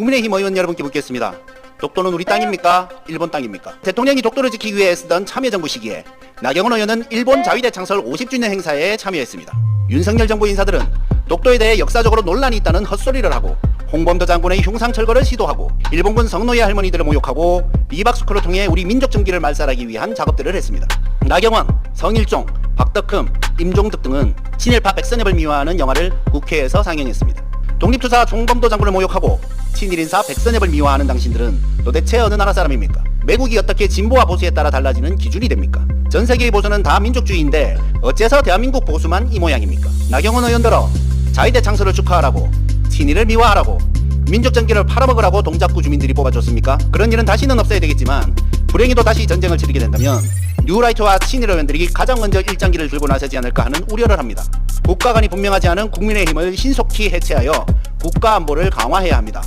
국민의힘 의원 여러분께 묻겠습니다. 독도는 우리 땅입니까? 일본 땅입니까? 대통령이 독도를 지키기 위해 쓰던 참여정부 시기에 나경원 의원은 일본 자위대 창설 50주년 행사에 참여했습니다. 윤석열 정부 인사들은 독도에 대해 역사적으로 논란이 있다는 헛소리를 하고 홍범도 장군의 흉상 철거를 시도하고 일본군 성노예 할머니들을 모욕하고 리박스쿨을 통해 우리 민족 정기를 말살하기 위한 작업들을 했습니다. 나경원, 성일종, 박덕흠, 임종득 등은 친일파 백선엽을 미화하는 영화를 국회에서 상영했습니다. 독립투사 종범도 장군을 모욕하고 친일인사 백선엽을 미화하는 당신들은 도대체 어느 나라 사람입니까? 매국이 어떻게 진보와 보수에 따라 달라지는 기준이 됩니까? 전 세계의 보수는 다 민족주의인데 어째서 대한민국 보수만 이 모양입니까? 나경원 의원들어 자위대 창설을 축하하라고 친일을 미화하라고 민족 정기를 팔아먹으라고 동작구 주민들이 뽑아줬습니까? 그런 일은 다시는 없어야 되겠지만 불행히도 다시 전쟁을 치르게 된다면 뉴라이트와 친일 의원들이 가장 먼저 일장기를 들고 나서지 않을까 하는 우려를 합니다. 국가관이 분명하지 않은 국민의 힘을 신속히 해체하여 국가 안보를 강화해야 합니다.